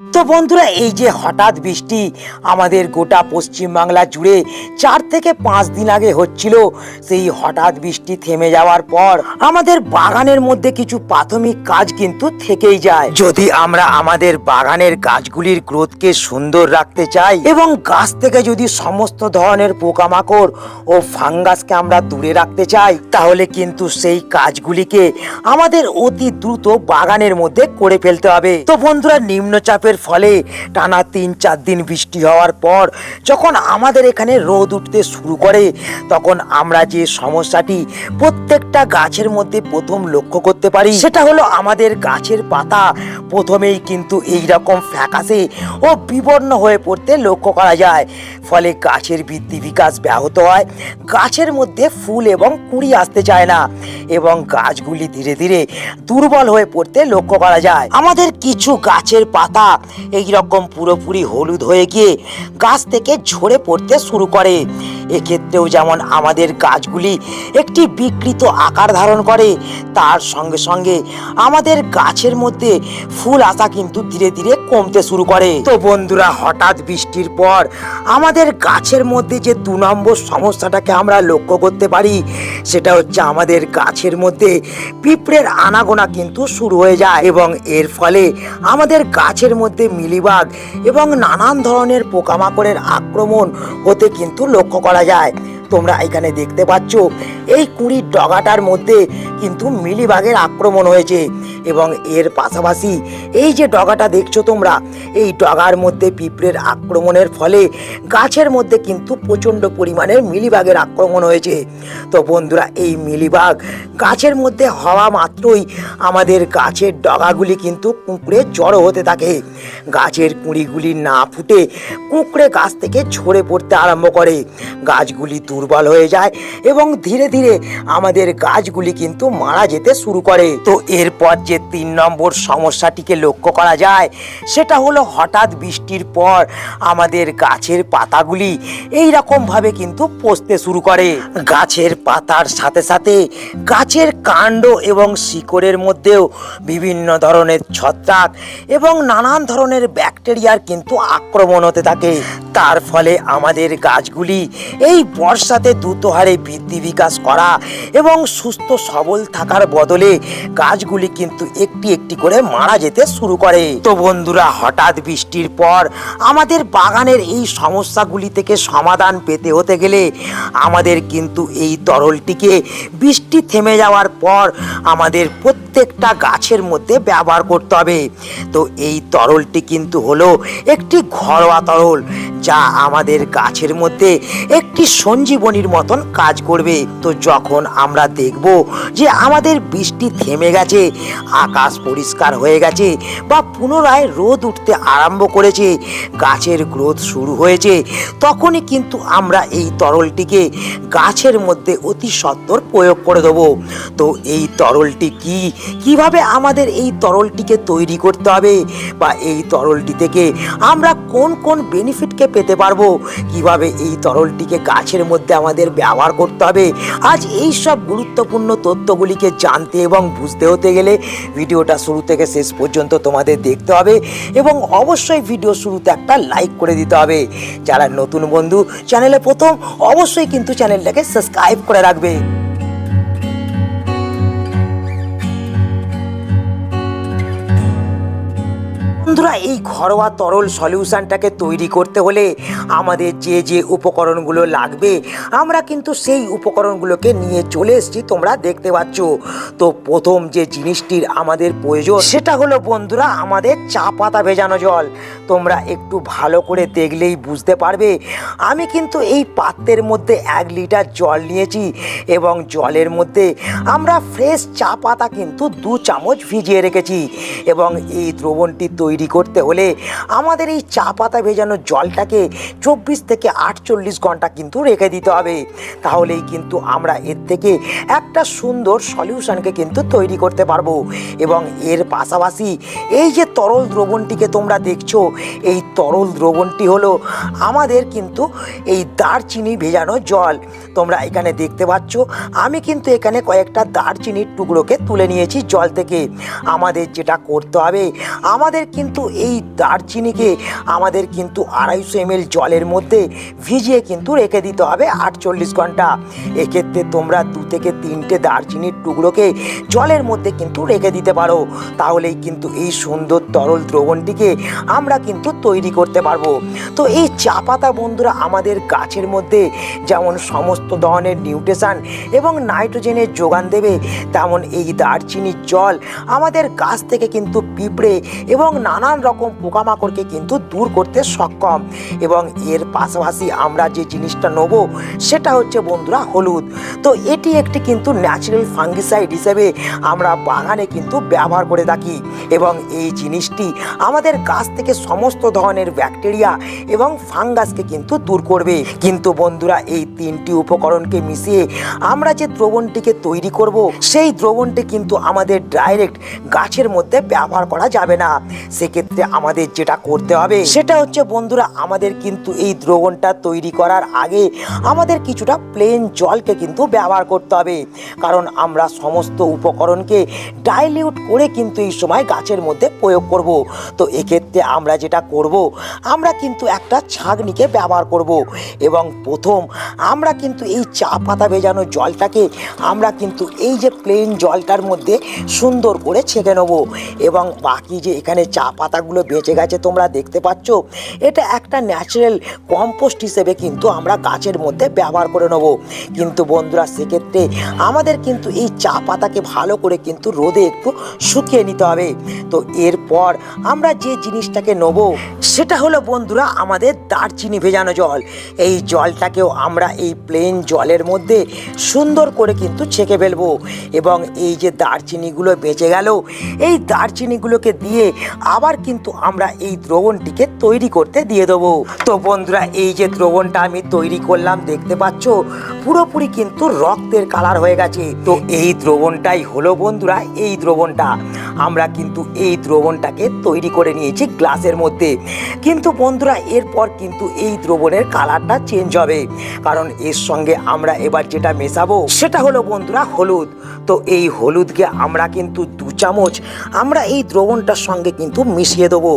তো বন্ধুরা, এই যে হঠাৎ বৃষ্টি আমাদের গোটা পশ্চিমবাংলা জুড়ে চার থেকে পাঁচ দিন আগে হচ্ছিল, সেই হঠাৎ বৃষ্টি থেমে যাওয়ার পর আমাদের বাগানের মধ্যে কিছু প্রাথমিক কাজ কিন্তু থেকেই যায়। যদি আমরা আমাদের বাগানের গাছগুলির গ্রোথকে সুন্দর রাখতে চাই এবং গাছ থেকে যদি সমস্ত ধরনের পোকামাকড় ও ফাঙ্গাসকে আমরা দূরে রাখতে চাই, তাহলে কিন্তু সেই কাজগুলিকে আমাদের অতি দ্রুত বাগানের মধ্যে করে ফেলতে হবে। তো বন্ধুরা নিম্নচাপের ফলে টানা তিন চার দিন বৃষ্টি হওয়ার পর যখন আমাদের এখানে রোদ উঠতে শুরু করে, তখন আমরা যে সমস্যাটি প্রত্যেকটা গাছের মধ্যে প্রথম লক্ষ্য করতে পারি, সেটা হলো আমাদের গাছের পাতা প্রথমেই কিন্তু এই রকম ফ্যাকাশে ও বিবর্ণ হয়ে পড়তে লক্ষ্য করা যায়। ফলে গাছের বৃদ্ধি বিকাশ ব্যাহত হয়, গাছের মধ্যে ফুল এবং কুঁড়ি আসতে চায় না এবং গাছগুলি ধীরে ধীরে দুর্বল হয়ে পড়তে লক্ষ্য করা যায়। আমাদের কিছু গাছের পাতা এই রকম পুরোপুরি হলুদ হয়ে গিয়ে গাছ থেকে ঝরে পড়তে শুরু করে। এক্ষেত্রেও যেমন আমাদের গাছগুলি একটি বিকৃত আকার ধারণ করে, তার সঙ্গে সঙ্গে আমাদের গাছের মধ্যে ফুল আসা কিন্তু ধীরে ধীরে কমতে শুরু করে। তো বন্ধুরা, হঠাৎ বৃষ্টির পর আমাদের গাছের মধ্যে যে দু নম্বর সমস্যাটাকে আমরা লক্ষ্য করতে পারি, সেটা হচ্ছে আমাদের গাছের মধ্যে পিঁপড়ের আনাগোনা কিন্তু শুরু হয়ে যায় এবং এর ফলে আমাদের গাছের মধ্যে মিলিবাগ এবং নানান ধরনের পোকামাকড়ের আক্রমণ হতে কিন্তু লক্ষ্য করা যায়। তোমরা এখানে দেখতে পাচ্ছ, এই কুড়ির ডগাটার মধ্যে কিন্তু মিলিবাগের আক্রমণ হয়েছে। এবং এর পাশাপাশি এই যে ডগাটা দেখছ তোমরা, এই ডগার মধ্যে পিঁপড়ের আক্রমণের ফলে গাছের মধ্যে কিন্তু প্রচণ্ড পরিমাণের মিলিবাগের আক্রমণ হয়েছে। তো বন্ধুরা, এই মিলিবাগ গাছের মধ্যে হওয়া মাত্রই আমাদের গাছের ডগাগুলি কিন্তু কুঁকড়ে জড়ো হতে থাকে। গাছের কুঁড়িগুলি না ফুটে কুঁকড়ে গাছ থেকে ঝরে পড়তে আরম্ভ করে। গাছগুলি দুর্বল হয়ে যায় এবং ধীরে ধীরে আমাদের গাছগুলি কিন্তু মারা যেতে শুরু করে। তো এরপর যে তিন নম্বর সমস্যাটিকে লক্ষ্য করা যায়, সেটা হলো হঠাৎ বৃষ্টির পর আমাদের গাছের পাতাগুলি এই রকম ভাবে কিন্তু পচতে শুরু করে। গাছের পাতার সাথে সাথে গাছের কাণ্ড এবং শিকড়ের মধ্যেও বিভিন্ন ধরনের ছত্রাক এবং নানান ধরনের ব্যাকটেরিয়ার কিন্তু আক্রমণ হতে থাকে। তার ফলে আমাদের গাছগুলি এই বর্ষাতে দ্রুত হারে বৃদ্ধি বিকাশ করা এবং সুস্থ সবল থাকার বদলে গাছগুলি কিন্তু একটি একটি করে মারা যেতে শুরু করে। তো বন্ধুরা, হঠাৎ বৃষ্টির পর আমাদের বাগানের এই সমস্যাগুলি থেকে সমাধান পেতে হতে গেলে আমাদের কিন্তু এই তরলটিকে বৃষ্টি থেমে যাওয়ার পর আমাদের প্রত্যেকটা গাছের মধ্যে ব্যবহার করতে হবে। তো এই তরলটি কিন্তু হলো একটি ঘরোয়া তরল যা আমাদের গাছের মধ্যে একটি সঞ্জীবনীর মতন কাজ করবে। তো যখন আমরা দেখব যে আমাদের বৃষ্টি থেমে গেছে, আকাশ পরিষ্কার হয়ে গেছে বা পুনরায় রোদ উঠতে আরম্ভ করেছে, গাছের গ্রোথ শুরু হয়েছে, তখনই কিন্তু আমরা এই তরলটিকে গাছের মধ্যে অতি সত্বর প্রয়োগ করে দেবো। তো এই তরলটি কি? কীভাবে আমাদের এই তরলটিকে তৈরি করতে হবে? বা এই তরলটি থেকে আমরা কোন কোন বেনিফিটকে পেতে পারব? কীভাবে এই তরলটিকে গাছের মধ্যে আমাদের ব্যবহার করতে হবে। আজ এই সব গুরুত্বপূর্ণ তথ্যগুলিকে জানতে এবং বুঝতে হতে গেলে ভিডিওটা শুরু থেকে শেষ পর্যন্ত তোমাদের দেখতে হবে এবং অবশ্যই ভিডিও শুরুতে একটা লাইক করে দিতে হবে। যারা নতুন বন্ধু, চ্যানেলে প্রথম, অবশ্যই কিন্তু চ্যানেলটাকে সাবস্ক্রাইব করে রাখবে। বন্ধুরা, এই ঘরোয়া তরল সলিউশনটাকে তৈরি করতে হলে আমাদের যে যে উপকরণগুলো লাগবে, আমরা কিন্তু সেই উপকরণগুলোকে নিয়ে চলে এসেছি, তোমরা দেখতে পাচ্ছ। তো প্রথম যে জিনিসটির আমাদের প্রয়োজন, সেটা হলো বন্ধুরা, আমাদের চা পাতা ভেজানো জল। তোমরা একটু ভালো করে দেখলেই বুঝতে পারবে, আমি কিন্তু এই পাত্রের মধ্যে এক লিটার জল নিয়েছি এবং জলের মধ্যে আমরা ফ্রেশ চা পাতা কিন্তু দু চামচ ভিজিয়ে রেখেছি এবং এই দ্রবণটি তৈরি করতে হলে আমাদের এই চা পাতা ভেজানো জলটাকে চব্বিশ থেকে আটচল্লিশ ঘণ্টা কিন্তু রেখে দিতে হবে। তাহলেই কিন্তু আমরা এর থেকে একটা সুন্দর সলিউশনকে কিন্তু তৈরি করতে পারব এবং এর পাশাপাশি এই যে তরল দ্রবণটিকে তোমরা দেখছ, এই তরল দ্রবণটি হলো আমাদের কিন্তু এই দারচিনি ভেজানো জল। তোমরা এখানে দেখতে পাচ্ছ, আমি কিন্তু এখানে কয়েকটা দারচিনির টুকরোকে তুলে নিয়েছি জল থেকে। আমাদের যেটা করতে হবে, আমাদের কিন্তু এই দারচিনিকে আমাদের কিন্তু আড়াইশো এম জলের মধ্যে ভিজিয়ে কিন্তু রেখে দিতে হবে আটচল্লিশ ঘণ্টা। এক্ষেত্রে তোমরা দু থেকে তিনটে দারচিনির টুকরোকে জলের মধ্যে কিন্তু রেখে দিতে পারো। তাহলেই কিন্তু এই সুন্দর তরল দ্রবণটিকে আমরা কিন্তু তৈরি করতে পারব। তো এই চা পাতা বন্ধুরা, আমাদের গাছের মধ্যে যেমন সমস্ত ধরনের নিউট্রিশন এবং নাইট্রোজেনের যোগান দেবে। তেমন এই দারচিনির জল আমাদের গাছ থেকে কিন্তু পিঁপড়ে এবং নানান রকম পোকামাকড়কে কিন্তু দূর করতে সক্ষম। এবং এর পাশাপাশি আমরা যে জিনিসটা নেব, সেটা হচ্ছে বন্ধুরা হলুদ। তো এটি একটি কিন্তু ন্যাচারাল ফাঙ্গিসাইড হিসেবে আমরা বাগানে কিন্তু ব্যবহার করে থাকি। এবং এই জিনিসটি আমাদের গাছ থেকে সমস্ত ধরনের ব্যাকটেরিয়া এবং ফাঙ্গাসকে কিন্তু দূর করবে। কিন্তু বন্ধুরা এই তিনটি উপকরণকে মিশিয়ে আমরা যে দ্রবণটিকে তৈরি করব, সেই দ্রবণটি কিন্তু আমাদের ডাইরেক্ট গাছের মধ্যে ব্যবহার করা যাবে না। সেক্ষেত্রে আমাদের যেটা করতে হবে, সেটা হচ্ছে বন্ধুরা আমাদের কিন্তু এই দ্রবণটা তৈরি করার আগে আমাদের কিছুটা প্লেন জলকে কিন্তু ব্যবহার করতে হবে। কারণ আমরা সমস্ত উপকরণকে ডাইলিউট করে কিন্তু এই সময় গাছের মধ্যে প্রয়োগ করব। তো এক্ষেত্রে আমরা যেটা করব, আমরা কিন্তু একটা ছাঁকনিকে ব্যবহার করব এবং প্রথম আমরা কিন্তু এই চা পাতা ভেজানো জলটাকে আমরা কিন্তু এই যে প্লেন জলটার মধ্যে সুন্দর করে ছেঁকে নেব। এবং বাকি যে এখানে চা পাতাগুলো বেঁচে গেছে তোমরা দেখতে পাচ্ছ, এটা একটা ন্যাচারাল কম্পোস্ট হিসেবে কিন্তু আমরা গাছের মধ্যে ব্যবহার করে নেব। কিন্তু বন্ধুরা, সেক্ষেত্রে আমাদের কিন্তু এই চা পাতাকে ভালো করে কিন্তু রোদে একটু শুকিয়ে নিতে হবে। তো এরপর আমরা যে জিনিসটাকে নেব, সেটা হলো বন্ধুরা, আমাদের দারচিনি ভেজানো জল। এই জলটাকেও আমরা এই প্লেন জলের মধ্যে সুন্দর করে কিন্তু ছেঁকে ফেলব। এবং এই যে দারচিনিগুলো বেঁচে গেল, এই দারচিনিগুলোকে দিয়ে আবার কিন্তু আমরা এই দ্রবণটিকে তৈরি করতে দিয়ে দেবো। তো বন্ধুরা, এই যে দ্রবণটা আমি তৈরি করলাম, দেখতে পাচ্ছ, পুরোপুরি কিন্তু রক্তের কালার হয়ে গেছে। তো এই দ্রবণটাই হলো বন্ধুরা, এই দ্রবণটা। আমরা কিন্তু এই দ্রবণটাকে তৈরি করে নিয়েছি গ্লাসের মধ্যে। কিন্তু বন্ধুরা, এরপর কিন্তু এই দ্রবণের কালারটা চেঞ্জ হবে। কারণ এর সঙ্গে আমরা এবার যেটা মেশাবো, সেটা হলো বন্ধুরা হলুদ। তো এই হলুদকে আমরা কিন্তু দু চামচ, আমরা এই দ্রবণটার সঙ্গে কিন্তু মিশিয়ে দেবো।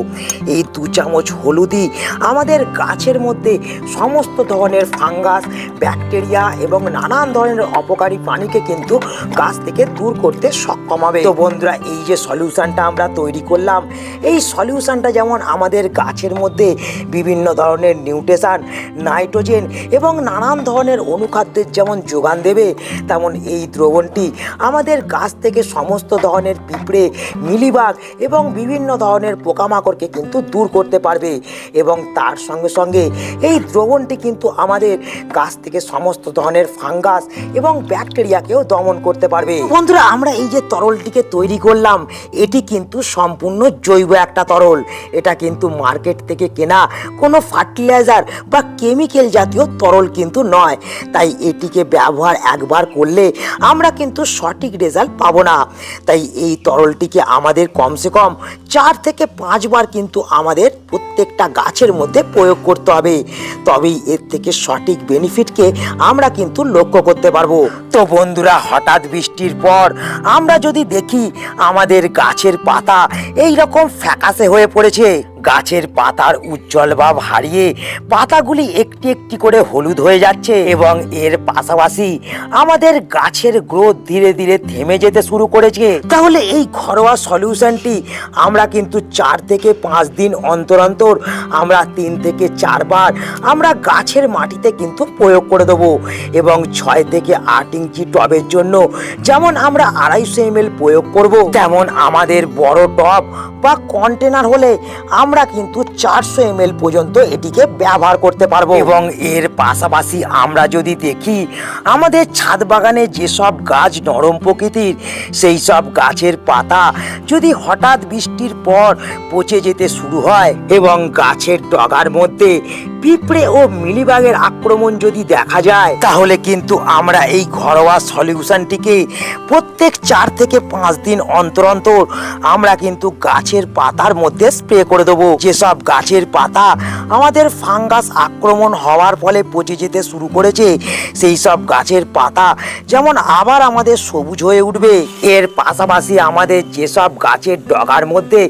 এই দু চামচ হলুদই আমাদের গাছের মধ্যে সমস্ত ধরনের ফাঙ্গাস, ব্যাকটেরিয়া এবং নানান ধরনের অপকারী প্রাণীকে কিন্তু গাছ থেকে দূর করতে সক্ষম হবে। তো বন্ধুরা, এই যে সলিউশনটা আমরা তৈরি করলাম, এই সলিউশনটা যেমন আমাদের গাছের মধ্যে বিভিন্ন ধরনের নিউট্রিশন, নাইট্রোজেন এবং নানান ধরনের অনুখাদ্যের যেমন যোগান দেবে, তেমন এই দ্রবণটি আমাদের গাছ থেকে সমস্ত ধরনের পিঁপড়ে, মিলিবাগ এবং বিভিন্ন ধরনের পোকামাকড়কে কিন্তু দূর করতে পারবে এবং তার সঙ্গে সঙ্গে এই দ্রবণটি কিন্তু আমাদের গাছ থেকে সমস্ত ধরনের ফাঙ্গাস এবং ব্যাকটেরিয়াকেও দমন করতে পারবে। বন্ধুরা, আমরা এই যে তরলটিকে তৈরি করলাম, এটি কিন্তু সম্পূর্ণ জৈব একটা তরল। এটা কিন্তু মার্কেট থেকে কেনা কোনো ফার্টিলাইজার বা কেমিক্যাল জাতীয় তরল কিন্তু নয়। তাই এটিকে ব্যবহার একবার করলে আমরা কিন্তু সঠিক রেজাল্ট পাবো না। তাই এই তরলটিকে আমাদের কমসে কম চার থেকে পাঁচবার কিন্তু আমাদের প্রত্যেকটা গাছের মধ্যে প্রয়োগ করতে হবে। তবেই এর থেকে সঠিক বেনিফিটকে আমরা কিন্তু লক্ষ্য করতে পারব। তো বন্ধুরা, হঠাৎ বৃষ্টির পর আমরা যদি দেখি আমাদের গাছের পাতা এই রকম ফ্যাকাসে হয়ে পড়েছে, গাছের পাতার উজ্জ্বল ভাব হারিয়ে পাতাগুলি একটি একটি করে হলুদ হয়ে যাচ্ছে এবং এর পাশাপাশি আমাদের গাছের গ্রোথ ধীরে ধীরে থেমে যেতে শুরু করেছে। তাহলে এই ঘরোয়া সলিউশনটি আমরা কিন্তু চার থেকে পাঁচ দিন অন্তর অন্তর আমরা তিন থেকে চারবার আমরা গাছের মাটিতে কিন্তু প্রয়োগ করে দেবো এবং ছয় থেকে আট ইঞ্চি টবের জন্য যেমন আমরা আড়াইশো এম প্রয়োগ করব, তেমন আমাদের বড় টব বা কন্টেনার হলে আমরা কিন্তু চারশো এম পর্যন্ত এটিকে ব্যবহার করতে পারব। এবং এর পাশাপাশি আমরা যদি দেখি, আমাদের ছাদ বাগানে যেসব গাছ নরম প্রকৃতির সেই সব গাছের পাতা যদি হঠাৎ বৃষ্টির পর পচে যেতে শুরু হয় এবং গাছের ডগার মধ্যে পিঁপড়ে ও মিলিবাগের আক্রমণ যদি দেখা যায়, তাহলে কিন্তু আমরা এই ঘরোয়া সলিউশনটিকে প্রত্যেক চার থেকে পাঁচ দিন অন্তর অন্তর আমরা কিন্তু গাছের পাতার মধ্যে স্প্রে করে দেবো। যেসব গাছের পাতা আমাদের ফাঙ্গাস আক্রমণ হওয়ার ফলে পচে যেতে শুরু করেছে, সেই সব গাছের পাতা যেমন আবার আমাদের সবুজ হয়ে উঠবে। এর পাশাপাশি আমাদের যেসব গাছের ডগার মধ্যে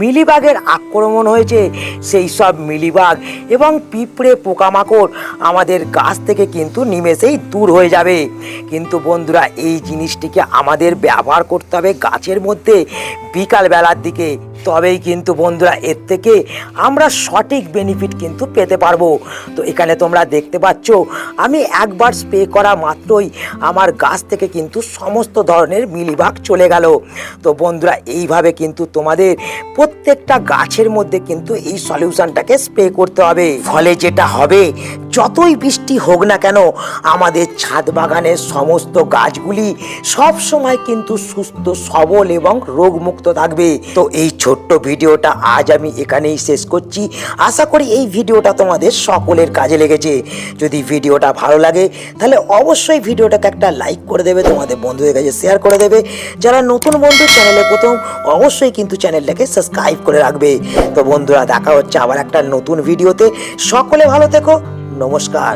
মিলিবাগের আক্রমণ হয়েছে। সেই সব মিলিবাগ এবং পিঁপড়ে পোকামাকড় আমাদের গাছ থেকে কিন্তু নিমেষেই দূর হয়ে যাবে। কিন্তু বন্ধুরা, এই জিনিসটিকে আমাদের ব্যবহার করতে হবে গাছের মধ্যে বিকাল বেলার দিকে। তবেই কিন্তু বন্ধুরা, এর থেকে আমরা সঠিক বেনিফিট কিন্তু পেতে পারব। তো এখানে তোমরা দেখতে পাচ্ছ, আমি একবার স্প্রে করা মাত্রই আমার গাছ থেকে কিন্তু সমস্ত ধরনের মিলিবাগ চলে গেল। তো বন্ধুরা, এইভাবে কিন্তু তোমাদের প্রত্যেকটা গাছের মধ্যে কিন্তু এই সলিউশনটাকে স্প্রে করতে হবে। ফলে যেটা হবে, যতই বৃষ্টি হোক না কেন, আমাদের ছাদ বাগানের সমস্ত গাছগুলি সব সময় কিন্তু সুস্থ, সবল এবং রোগমুক্ত থাকবে। তো এই ছোট্ট ভিডিওটা আজ আমি এখানেই শেষ করছি। আশা করি এই ভিডিওটা তোমাদের সকলের কাজে লেগেছে। যদি ভিডিওটা ভালো লাগে, তাহলে অবশ্যই ভিডিওটাকে একটা লাইক করে দেবে, তোমাদের বন্ধুদের কাছে শেয়ার করে দেবে। যারা নতুন বন্ধু, চ্যানেলে প্রথম, অবশ্যই কিন্তু চ্যানেলটাকে সাবস্ক্রাইব করে রাখবে। তো বন্ধুরা, দেখা হচ্ছে আবার একটা নতুন ভিডিওতে সকলে ভালো থেকো। নমস্কার।